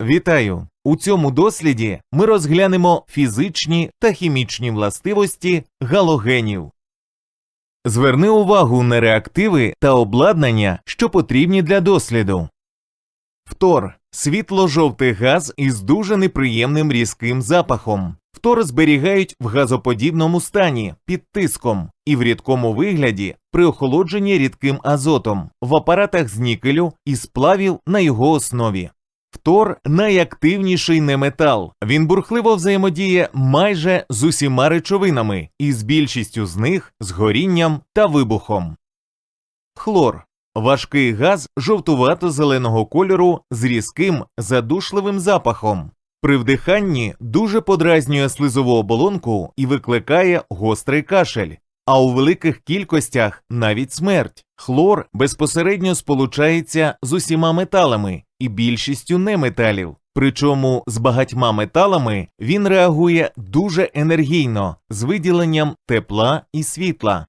Вітаю! У цьому досліді ми розглянемо фізичні та хімічні властивості галогенів. Зверни увагу на реактиви та обладнання, що потрібні для досліду. Фтор світло-жовтий газ із дуже неприємним різким запахом. Фтор зберігають в газоподібному стані під тиском і в рідкому вигляді при охолодженні рідким азотом в апаратах з нікелю і сплавів на його основі. Фтор найактивніший неметал. Він бурхливо взаємодіє майже з усіма речовинами, і з більшістю з них з горінням та вибухом. Хлор важкий газ жовтувато-зеленого кольору з різким задушливим запахом. При вдиханні дуже подразнює слизову оболонку і викликає гострий кашель, а у великих кількостях навіть смерть. Хлор безпосередньо сполучається з усіма металами і більшістю неметалів. Причому з багатьма металами він реагує дуже енергійно з виділенням тепла і світла.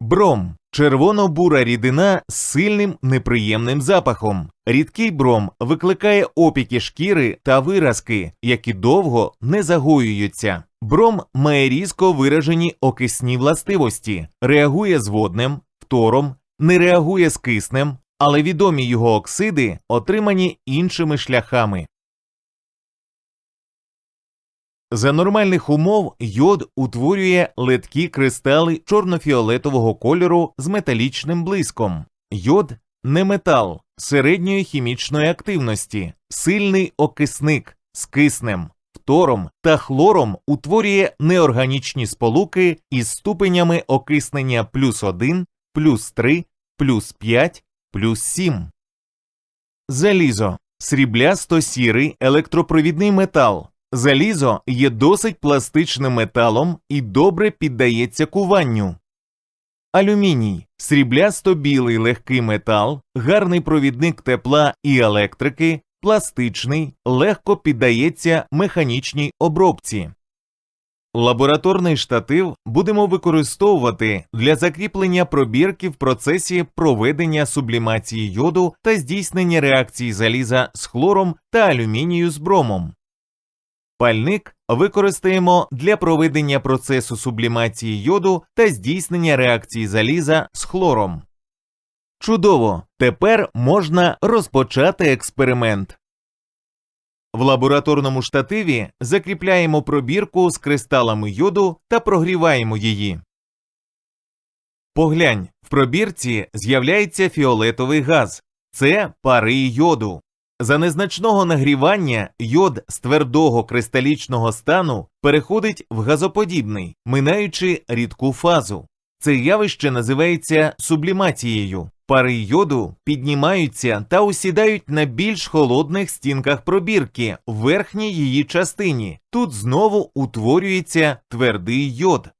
Бром червоно-бура рідина з сильним неприємним запахом. Рідкий бром викликає опіки шкіри та виразки, які довго не загоюються. Бром має різко виражені окисні властивості, реагує з воднем, фтором, не реагує з киснем, але відомі його оксиди отримані іншими шляхами. За нормальних умов йод утворює литкі кристали чорнофіолетового кольору з металічним блиском. Йод не метал середньої хімічної активності, сильний окисник з киснем, фтором та хлором утворює неорганічні сполуки із ступенями окиснення плюс 1, плюс 3, плюс 5, плюс 7. Залізо сріблясто сірий електропровідний метал. Залізо є досить пластичним металом і добре піддається куванню. Алюміній сріблясто білий легкий метал, гарний провідник тепла і електрики, пластичний, легко піддається механічній обробці. Лабораторний штатив будемо використовувати для закріплення пробірки в процесі проведення сублімації йоду та здійснення реакції заліза з хлором та алюмінію з бромом. Пальник використаємо для проведення процесу сублімації йоду та здійснення реакції заліза з хлором. Чудово! Тепер можна розпочати експеримент. В лабораторному штативі закріпляємо пробірку з кристалами йоду та прогріваємо її. Поглянь, в пробірці з'являється фіолетовий газ. Це пари йоду. За незначного нагрівання йод з твердого кристалічного стану переходить в газоподібний, минаючи рідку фазу. Це явище називається сублімацією. Пари йоду піднімаються та осідають на більш холодних стінках пробірки в верхній її частині. Тут знову утворюється твердий йод.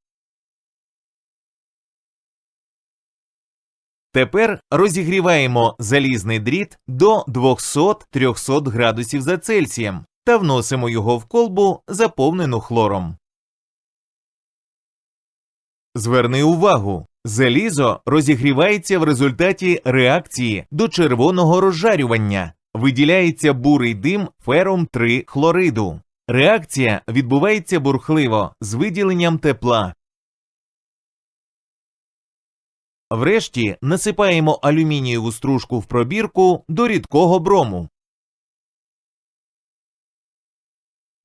Тепер розігріваємо залізний дріт до 200-300 градусів за Цельсієм та вносимо його в колбу, заповнену хлором. Зверни увагу, залізо розігрівається в результаті реакції до червоного розжарювання, виділяється бурий дим ферум 3 хлориду. Реакція відбувається бурхливо з виділенням тепла. Врешті насипаємо алюмінієву стружку в пробірку до рідкого брому.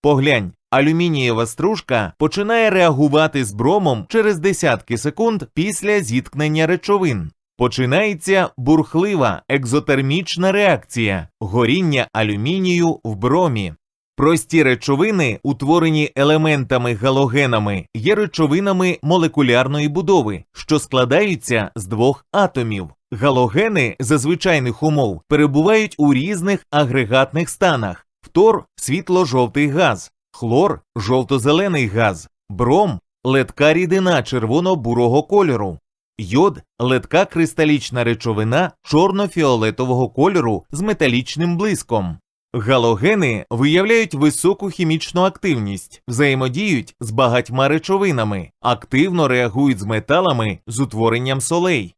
Поглянь, алюмінієва стружка починає реагувати з бромом через десятки секунд після зіткнення речовин. Починається бурхлива екзотермічна реакція горіння алюмінію в бромі. Прості речовини, утворені елементами галогенами, є речовинами молекулярної будови, що складаються з двох атомів. Галогени за звичайних умов перебувають у різних агрегатних станах: фтор світло-жовтий газ, хлор жовто-зелений газ, бром ледка рідина червоно-бурого кольору. Йод ледка кристалічна речовина чорно-фіолетового кольору з металічним блиском. Галогени виявляють високу хімічну активність, взаємодіють з багатьма речовинами, активно реагують з металами з утворенням солей.